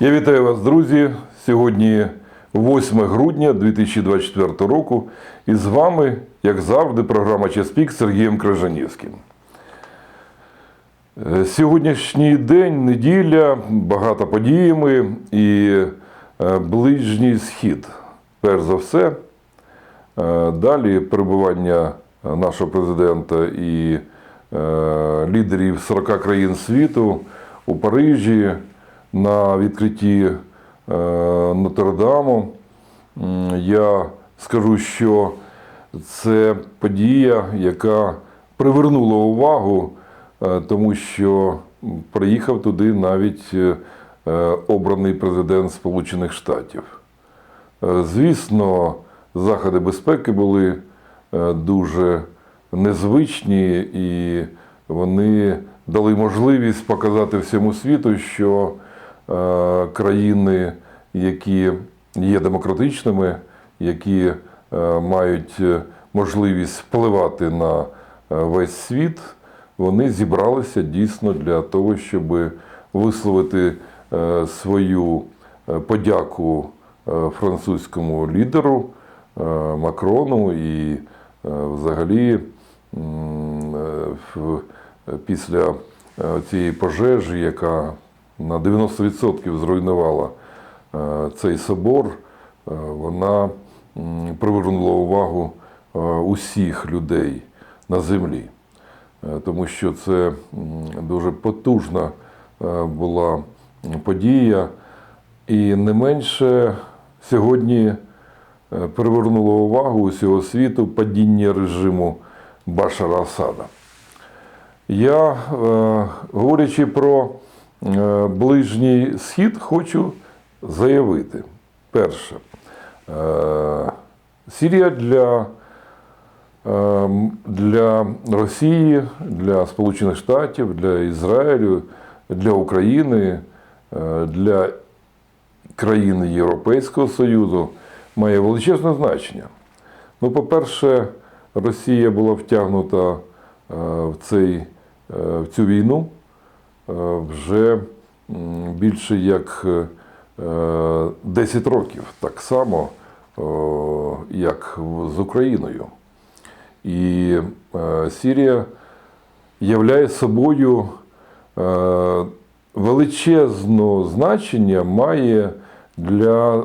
Я вітаю вас, друзі. Сьогодні 8 грудня 2024 року. І з вами, як завжди, програма Час пік з Сергієм Крижанівським. Е, Сьогоднішній день, неділя, багато подіями і е, ближній схід. Перш за все, Е, Далі перебування нашого президента і лідерів 40 країн світу у Парижі на відкритті е, Нотр-Даму. Я скажу, що це подія, яка привернула увагу, е, тому що приїхав туди навіть е, обраний президент Сполучених Штатів. Звісно, заходи безпеки були дуже незвичні, і вони дали можливість показати всьому світу, що країни, які є демократичними, які е, мають е, можливість впливати на е, весь світ, вони зібралися дійсно для того, щоб висловити е, свою е, подяку е, французькому лідеру е, Макрону і е, взагалі е, після е, цієї пожежі, яка на 90% зруйнувала е, цей собор, е, вона привернула увагу е, усіх людей на землі. Тому що це дуже потужна була подія. І не менше сьогодні привернуло увагу усього світу падіння режиму Башара Асада. Я, говорячи про ближній схід, хочу заявити: перше, е, Сірія для Ем, для Росії, для Сполучених Штатів, для Ізраїлю, для України, е, для країн Європейського Союзу має величезне значення. Ну, по-перше, Росія була втягнута е, в, цей, е, в цю війну. е, вже більше як е, 10 років, так само, як з Україною. І е, Сірія являє собою е, величезне значення має для е,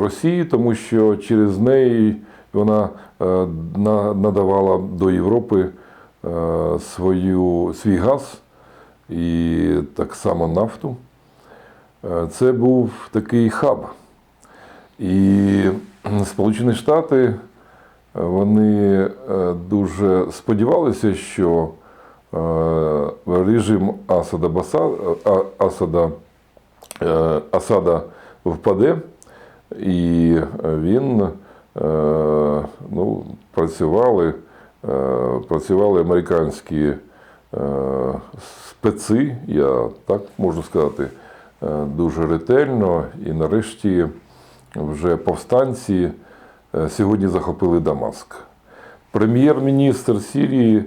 Росії, тому що через неї вона е, надавала до Європи е, свою, свій газ і так само нафту. Е, Це був такий хаб. І Сполучені Штати вони е, дуже сподівалися, що е, режим Асада, Асада, е, Асада впаде, і він е, ну, працювали, е, працювали американські е, специ, я так можу сказати, е, дуже ретельно. І нарешті вже повстанці е, сьогодні захопили Дамаск. Прем'єр-міністр Сірії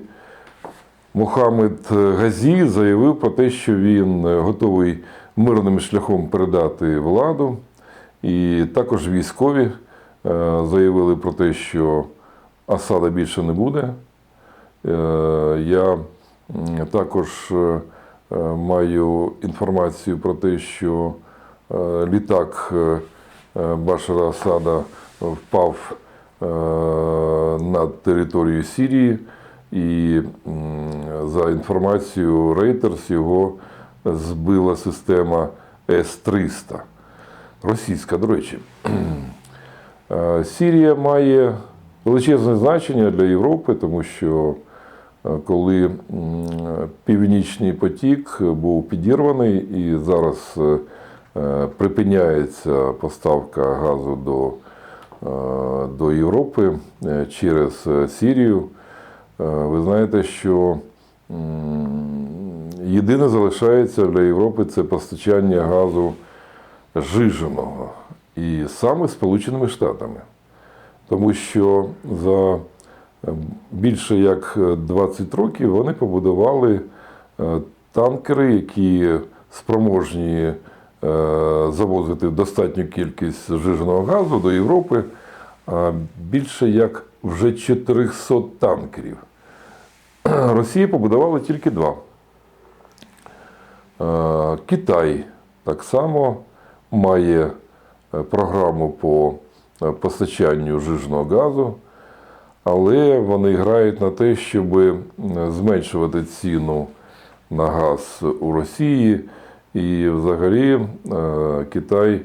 Мохамед Газі заявив про те, що він е, готовий мирним шляхом передати владу. І також військові е, заявили про те, що Асада більше не буде. Е, Я також е, е, маю інформацію про те, що е, літак Башара Асада впав над територією Сірії, і за інформацією Reuters його збила система С-300. Російська, до речі. Сірія має величезне значення для Європи, тому що коли Північний потік був підірваний і зараз е, припиняється поставка газу до, е, до Європи е, через Сірію, ви знаєте, що єдине залишається для Європи це постачання газу жиженого і саме Сполученими Штатами. Тому що за більше як 20 років вони побудували е, танкери, які спроможні завозити достатню кількість жиженого газу до Європи, більше як вже 400 танкерів. Росія побудувала тільки два. Е, Китай так само має е, програму по е, постачанню жижного газу, але вони грають на те, щоб зменшувати ціну на газ у Росії. І взагалі е, Китай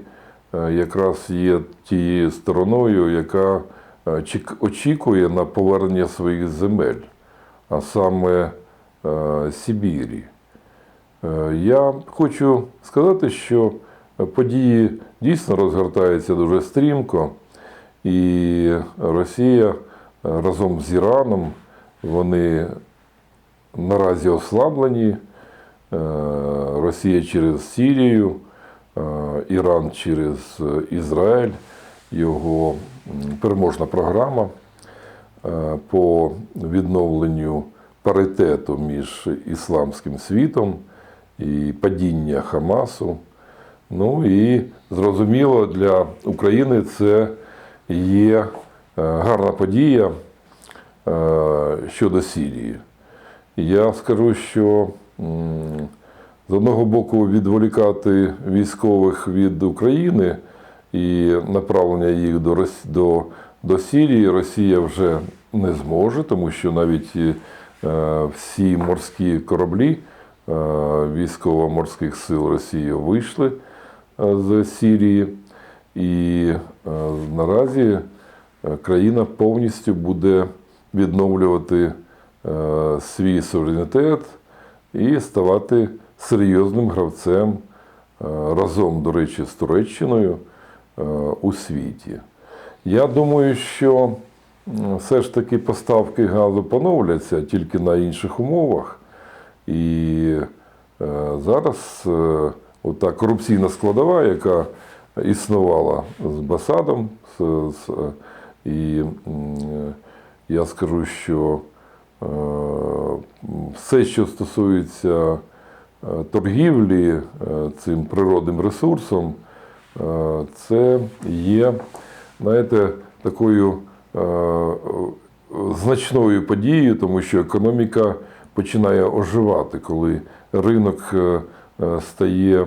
е, якраз є тією стороною, яка е, очікує на повернення своїх земель, а саме Сибірі. Я хочу сказати, що події дійсно розгортаються дуже стрімко, і Росія разом з Іраном вони наразі ослаблені. Е, Росія через Сірію, е, Іран через Ізраїль, його переможна програма е, по відновленню паритету між ісламським світом і падіння Хамасу. Ну і зрозуміло, для України це є гарна подія е, щодо Сірії. Я скажу, що з одного боку відволікати військових від України і направлення їх до, до, до Сірії Росія вже не зможе, тому що навіть е, всі морські кораблі е, військово-морських сил Росії вийшли е, з Сірії. І е, наразі е, країна повністю буде відновлювати е, свій суверенітет і ставати серйозним гравцем е, разом, до речі, з Туреччиною е, у світі. Я думаю, що все ж таки поставки газу поновляться тільки на інших умовах. І е, зараз е, ота корупційна складова, яка існувала з Басадом, з, е, і е, я скажу, що е, все, що стосується е, торгівлі цим природним ресурсом, це є, знаєте, такою значною подією, тому що економіка починає оживати, коли ринок стає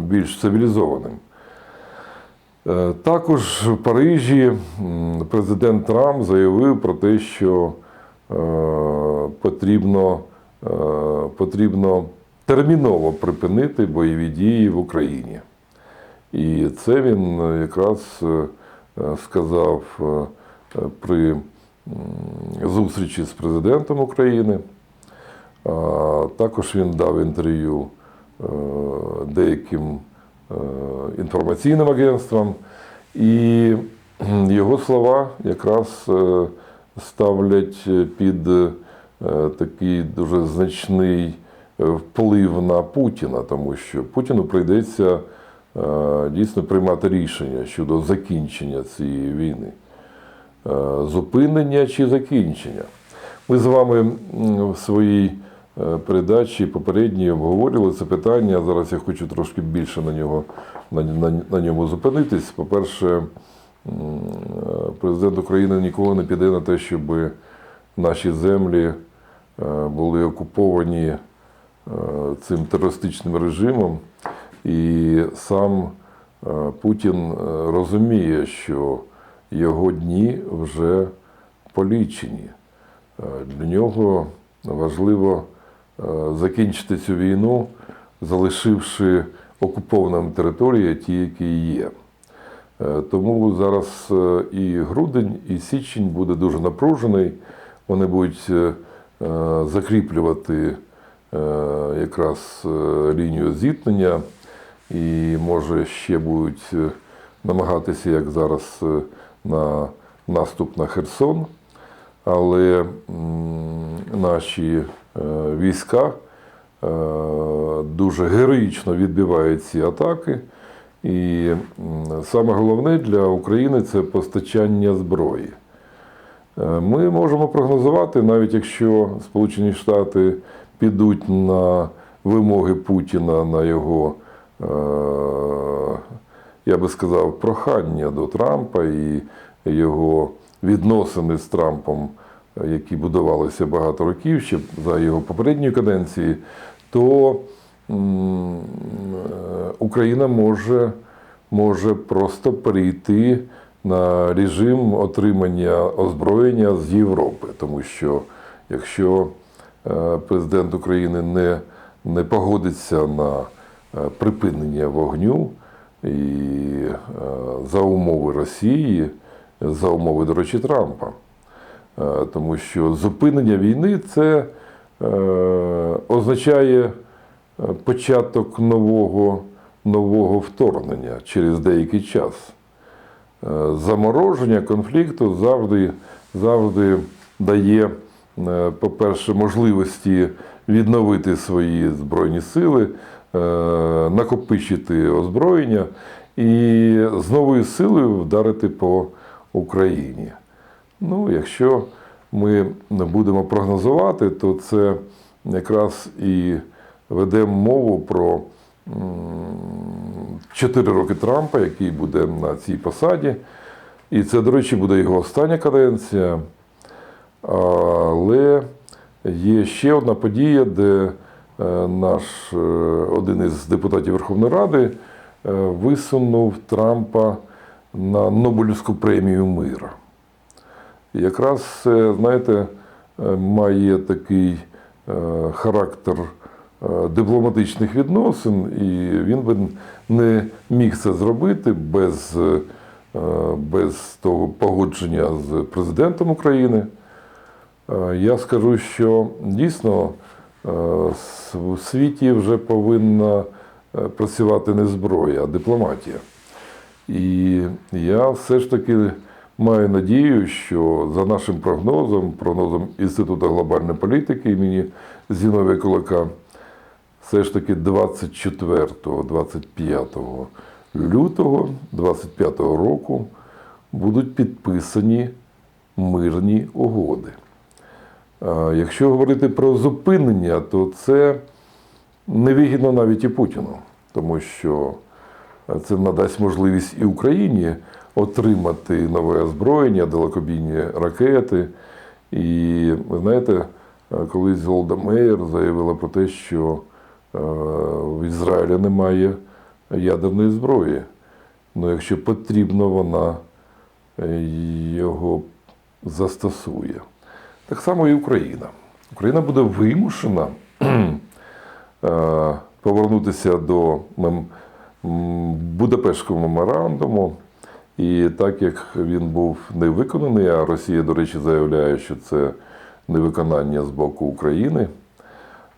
більш цивілізованим. Е, Також в Парижі президент Трамп заявив про те, що е, потрібно, е, потрібно терміново припинити бойові дії в Україні. І це він якраз сказав при зустрічі з президентом України. Також він дав інтерв'ю деяким інформаційним агентствам, і його слова якраз е, ставлять під е, такий дуже значний е, вплив на Путіна, тому що Путіну прийдеться е, дійсно приймати рішення щодо закінчення цієї війни. Е, Зупинення чи закінчення. Ми з вами в своїй е, передачі попередній обговорювали це питання. Зараз я хочу трошки більше на нього на, на, на ньому зупинитись. По-перше, е, президент України ніколи не піде на те, щоб наші землі е, були окуповані е, цим терористичним режимом. І сам е, Путін е, розуміє, що його дні вже полічені. Е, Для нього важливо е, закінчити цю війну, залишивши окупованими території ті, які є. Е, Тому зараз е, і грудень, і січень буде дуже напружений. Вони будуть е, е, закріплювати е, якраз е, лінію зіткнення і може ще будуть е, намагатися, як зараз, е, на наступ на Херсон. Але наші е, війська е, дуже героїчно відбивають ці атаки. І саме головне для України це постачання зброї. Е, Ми можемо прогнозувати, навіть якщо Сполучені Штати підуть на вимоги Путіна на його я би сказав, прохання до Трампа і його відносини з Трампом, е, які будувалися багато років ще за його попередньої каденції, то е, Україна може, може просто перейти на режим отримання озброєння з Європи, тому що якщо е, президент України не, не погодиться на е, припинення вогню і за умови Росії, за умови, до речі, Трампа. Е, Тому що зупинення війни це е, означає е, початок нового, нового вторгнення через деякий час. Замороження конфликту завжди, завжди дає, по-перше, можливості відновити свої збройні сили, накопичити озброєння і з новою силою вдарити по Україні. Ну, якщо ми будемо прогнозувати, то це якраз і ведемо мову про 4 роки Трампа, який буде на цій посаді. І це, до речі, буде його остання каденція. Але є ще одна подія, де е, наш е, один із депутатів Верховної Ради е, висунув Трампа на Нобелівську премію мира. І якраз це, знаєте, е, має такий е, характер е, дипломатичних відносин, і він би не міг це зробити без, без того погодження з президентом України. Я скажу, що дійсно в світі вже повинна працювати не зброя, а дипломатія. І я все ж таки маю надію, що за нашим прогнозом, прогнозом Інституту глобальної політики імені Зіновія Кулака, все ж таки 24-25 лютого 25 року будуть підписані мирні угоди. Якщо говорити про зупинення, то це невигідно навіть і Путіну, тому що це надасть можливість і Україні отримати нове озброєння, далекобійні ракети. І ви знаєте, колись Голда Меєр заявила про те, що е, в Ізраїлі немає ядерної зброї. Ну, якщо потрібно, вона е, його застосує. Так само і Україна. Україна буде вимушена е, повернутися до Будапештського меморандуму. І так як він був не виконаний, а Росія, до речі, заявляє, що це невиконання з боку України,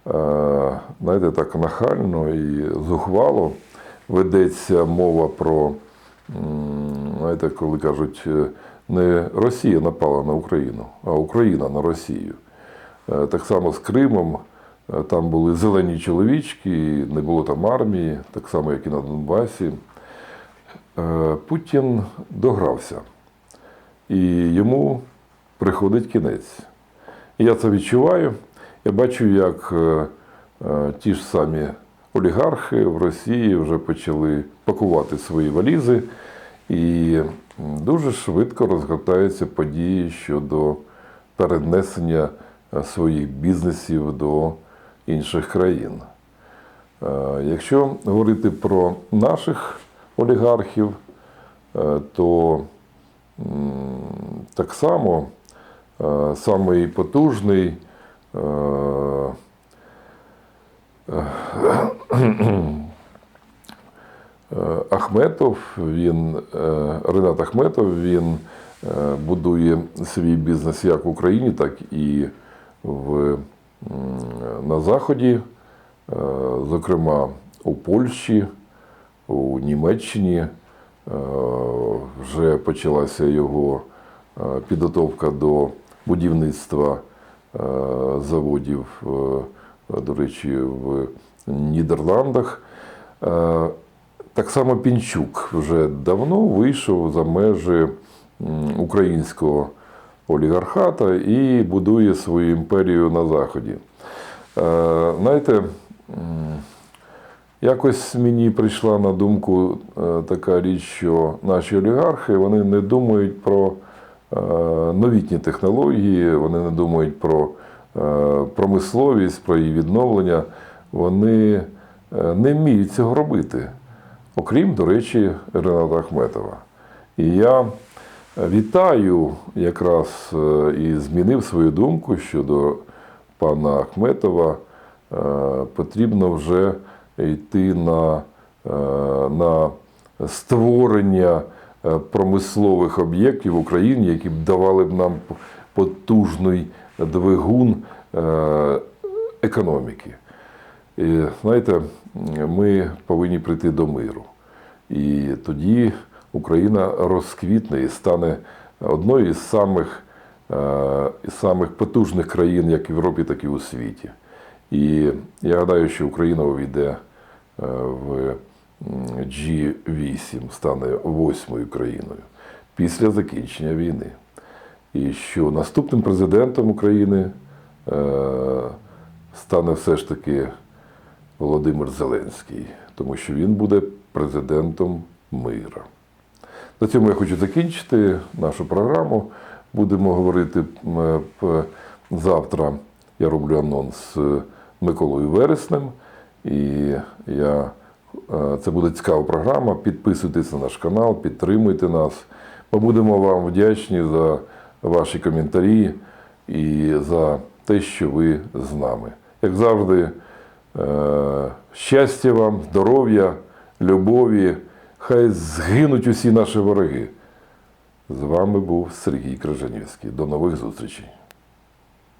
е, знаєте, так нахально і зухвало ведеться мова про, знаєте, коли кажуть, е, не Росія напала на Україну, а Україна на Росію. Е, Так само з Кримом. Там були зелені чоловічки, не було там армії, так само, як і на Донбасі. Е, Путін догрався, і йому приходить кінець. Я це відчуваю. Я бачу, як е, е, ті ж самі олігархи в Росії вже почали пакувати свої валізи, і дуже швидко розгортаються події щодо перенесення своїх бізнесів до інших країн. Якщо говорити про наших олігархів, е, то так само е, самий потужний е, Ахметов, він, Ренат Ахметов, він будує свій бізнес як в Україні, так і в, на Заході, зокрема у Польщі, у Німеччині. Е, Вже почалася його е, підготовка до будівництва е, заводів, до речі, в Нідерландах. Так само Пінчук вже давно вийшов за межі українського олігархата і будує свою імперію на Заході. Знаєте, Якось мені прийшла на думку е, така річ, що наші олігархи вони не думають про е, новітні технології, вони не думають про е, промисловість, про її відновлення. Вони не вміють цього робити. Окрім, до речі, Рената Ахметова. І я вітаю якраз і змінив свою думку щодо пана Ахметова. Потрібно вже йти на, е, на створення е, промислових об'єктів в Україні, які б давали б нам потужний двигун е, економіки. І, знаєте, ми повинні прийти до миру. І тоді Україна розквітне і стане одною із самих, самих потужних країн як в Європі, так і у світі. І я гадаю, що Україна увійде е, в G8, стане восьмою країною після закінчення війни. І що наступним президентом України е, стане все ж таки Володимир Зеленський, тому що він буде президентом мира. На цьому я хочу закінчити нашу програму. Будемо говорити е, завтра. Я роблю анонс Миколою Вереснем. І я, е, це буде цікава програма. Підписуйтесь на наш канал, підтримуйте нас. Ми будемо вам вдячні за ваші коментарі і за те, що ви з нами. Як завжди, е, щастя вам, здоров'я, любові. Хай згинуть усі наші вороги. З вами був Сергій Крижанівський. До нових зустрічей.